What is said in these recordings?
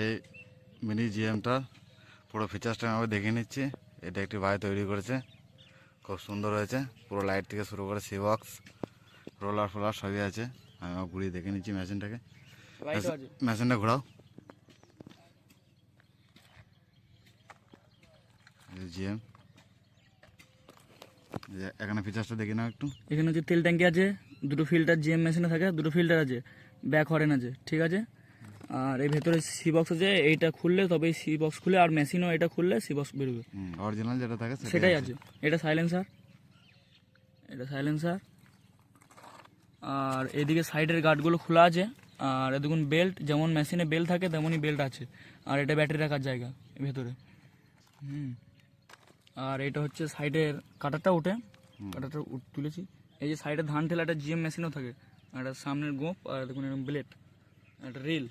এই মিনি জিএমটার পুরো ফিচার্সটা আমি দেখে নিচ্ছি। এটা একটি ভাই তৈরি করেছে। খুব সুন্দর হয়েছে। পুরো লাইট থেকে শুরু করে সি বক্স রোলার ফোলার সবই আছে। আমি আমার ঘুরিয়ে দেখে নিচ্ছি মেশিনটাকে। মেশিনটা ঘোরাও। জিএম। এখানে ফিচার্সটা দেখি নাও একটু। এখানে হচ্ছে তেল ট্যাঙ্কি আছে দুটো ফিল্টার জিএম মেশিনে থাকে দুটো ফিল্টার আছে ব্যাক হরেন আছে ঠিক আছে? আর এই ভেতরে সি বক্স আছে এইটা খুললে তবে সি বক্স খুলে আর মেশিনও এটা খুললে সি বক্স বেরোবে অরিজিনাল যেটা থাকে সেটাই আছে। এটা সাইলেন্সার এটা সাইলেন্সার আর এদিকে সাইডের গার্ডগুলো খোলা আছে। আর দেখুন বেল্ট যেমন মেশিনে বেল্ট থাকে তেমনই বেল্ট আছে। আর এটা ব্যাটারি রাখার জায়গা ভেতরে। হুম। আর এটা হচ্ছে সাইডের কাটারটা উঠে কাটারটা তুলেছি। এই যে সাইডে ধান ঠেলা একটা জিএম মেশিনও থাকে। আর একটা সামনের গোপ আর দেখুন এরকম ব্লেড একটা রিল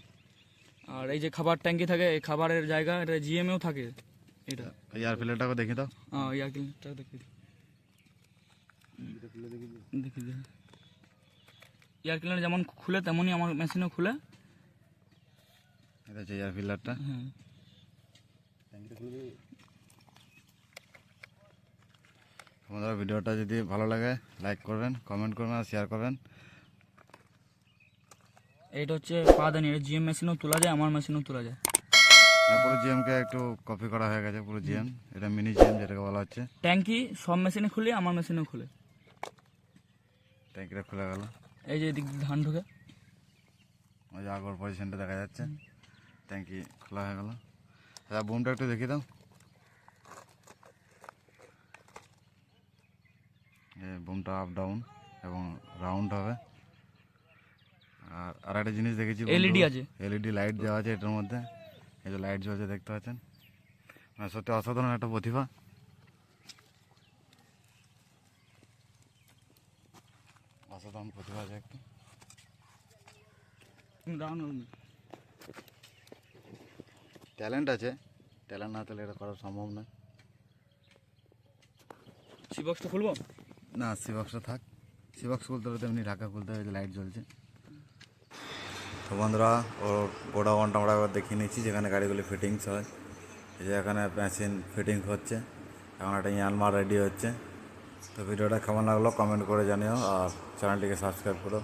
আর এই যে খাবার ট্যাঙ্কি থাকে এই খাবারের জায়গা এটা জিএমএও থাকে এটা এয়ার ফিল্টারটাকে দেখে দাও হ্যাঁ ইয়ার ক্লিনটা দেখি দেখি দেখি এয়ার ক্লিনার যেমন খুলে তেমনই আমার মেশিনও খুলে এটা হচ্ছে এয়ার ফিল্টারটা হ্যাঁ বন্ধুরা ভিডিওটা যদি ভালো লাগে লাইক করবেন কমেন্ট করবেন আর শেয়ার করবেন এইটা হচ্ছে পা পাদানি এটা জিএম মেশিনও তোলা যায় আমার মেশিনও তোলা যায়। আর পুরো জিএমকে একটু কপি করা হয়ে গেছে পুরো জিএম এটা মিনি জিএম যেটাকে বলা হচ্ছে। ট্যাঙ্কি সব মেশিনে খুলে আমার মেশিনেও খুলে। ট্যাঙ্কিটা খুলে গেল। এই যে এদিক ধান ঢোকে। ওই যে আগর পজিশনটা দেখা যাচ্ছে। ট্যাঙ্কি খোলা হয়ে গেল। আচ্ছা বুমটা একটু দেখিয়ে দাও। এই বুমটা আপ ডাউন এবং রাউন্ড হবে। আর আর একটা জিনিস দেখেছি LED আছে। এলইডি লাইট দেওয়া আছে এটার মধ্যে। এই যে লাইট জ্বলছে দেখতে পাচ্ছেন? মানে সত্যি অসাধারণ একটা প্রতিভা। অসাধারণ প্রতিভা আছে একটু। ট্যালেন্ট আছে। ট্যালেন্ট না থাকলে এটা করা সম্ভব নয় সি বক্সটা খুলবো? না সিবক্সটা থাক। সিবক্স খুলতে হলে তেমনি ঢাকা খুলতে হবে লাইট জ্বলছে। তো বন্ধুরা ওর গোডাউনটা আমরা একবার দেখিয়ে নিচ্ছি, যেখানে গাড়িগুলি ফিটিংস হয়। যে এখানে মেশিন ফিটিং হচ্ছে, এখন একটা ইয়ানমার রেডি হচ্ছে। তো ভিডিওটা কেমন লাগল কমেন্ট করে জানিও, আর চ্যানেলটিকে সাবস্ক্রাইব করো।